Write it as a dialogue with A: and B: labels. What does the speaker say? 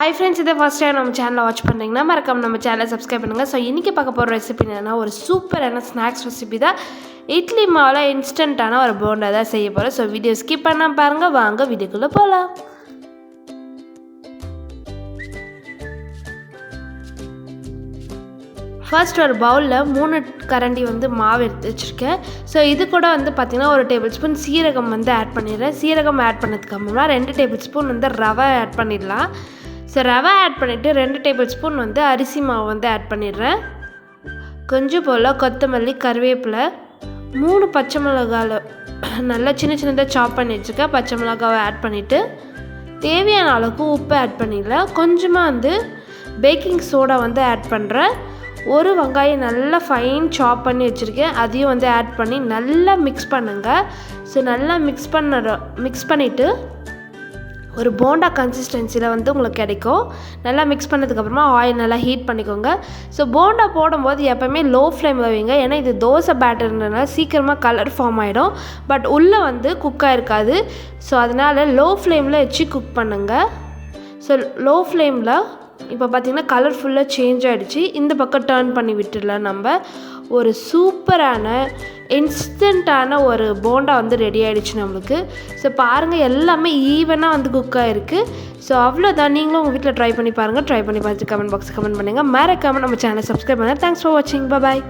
A: High friends இதை first time நம்ம சேனலை வாட்ச் பண்ணுறீங்கன்னா மறக்காம நம்ம சேனலை சப்ஸ்கிரைப் பண்ணுங்கள் ஸோ இன்றைக்கி பார்க்க போகிற ரெசிபி என்னென்னா ஒரு சூப்பரான ஸ்நாக்ஸ் ரெசிபி தான். இட்லி மாவில் இன்ஸ்டண்ட்டான ஒரு போண்டா தான் செய்ய போகிறோம் ஸோ வீடியோ ஸ்கிப் பண்ணால் பாருங்கள் வாங்க வீடியோக்குள்ளே போகலாம் ஃபர்ஸ்ட் ஒரு பவுலில் மூணு கரண்டி வந்து மாவு எடுத்து வச்சுருக்கேன். ஸோ இது கூட வந்து பார்த்திங்கன்னா ஒரு டேபிள் ஸ்பூன் சீரகம் வந்து ஆட் பண்ணிடுறேன். சீரகம் ஆட் பண்ணதுக்கு அப்புறமா ரெண்டு டேபிள் ஸ்பூன் வந்து ரவை ஆட் பண்ணிடலாம். ஸோ ரவை ஆட் பண்ணிவிட்டு ரெண்டு டேபிள் ஸ்பூன் வந்து அரிசி மாவு வந்து ஆட் பண்ணிடுறேன். கொஞ்சம் போல் கொத்தமல்லி கருவேப்பிலை மூணு பச்சை மிளகாவில் நல்லா சின்ன சின்னதாக சாப் பண்ணி வச்சுருக்கேன். பச்சை மிளகாவை ஆட் பண்ணிவிட்டு தேவையான அளவுக்கு உப்பு ஆட் பண்ணிடலாம் கொஞ்சமாக வந்து பேக்கிங் சோடா வந்து ஆட் பண்ணுறேன் ஒரு வெங்காயம் நல்லா ஃபைன் சாப் பண்ணி வச்சுருக்கேன். அதையும் வந்து ஆட் பண்ணி நல்லா மிக்ஸ் பண்ணுங்கள் ஸோ நல்லா மிக்ஸ் பண்ண மிக்ஸ் பண்ணிவிட்டு ஒரு போண்டா கன்சிஸ்டன்சியில் வந்து உங்களுக்கு கிடைக்கும். நல்லா மிக்ஸ் பண்ணதுக்கப்புறமா ஆயில் நல்லா ஹீட் பண்ணிக்கோங்க. ஸோ போண்டா போடும்போது எப்போவுமே லோ ஃப்ளேமில் வைங்க. ஏன்னா இது தோசை பேட்டர்னால சீக்கிரமாக கலர் ஃபார்ம் ஆகிடும் பட் உள்ளே வந்து குக்காக இருக்காது ஸோ அதனால் லோ ஃப்ளேமில் வச்சு குக் பண்ணுங்கள் ஸோ லோ ஃப்ளேமில் இப்போ பார்த்திங்கன்னா கலர் ஃபுல்லாக சேஞ்ச் ஆகிடுச்சு இந்த பக்கம் டேர்ன் பண்ணி விட்டுடலாம் நம்ம. ஒரு சூப்பரான இன்ஸ்டண்ட்டான ஒரு போண்டா வந்து ரெடி ஆகிடுச்சு நம்மளுக்கு. ஸோ பாருங்கள் எல்லாமே ஈவனாக வந்து குக் ஆகிருக்கு ஸோ அவ்வளோதான் நீங்களும் உங்கள் வீட்டில் ட்ரை பண்ணி பாருங்கள் ட்ரை பண்ணி பார்த்துட்டு கமெண்ட் பாக்ஸ் கமெண்ட் பண்ணுங்கள் மறக்காமல் நம்ம சேனல் சப்ஸ்கிரைப் பண்ணுங்கள் தேங்க்ஸ் ஃபார் வாட்சிங் பாய்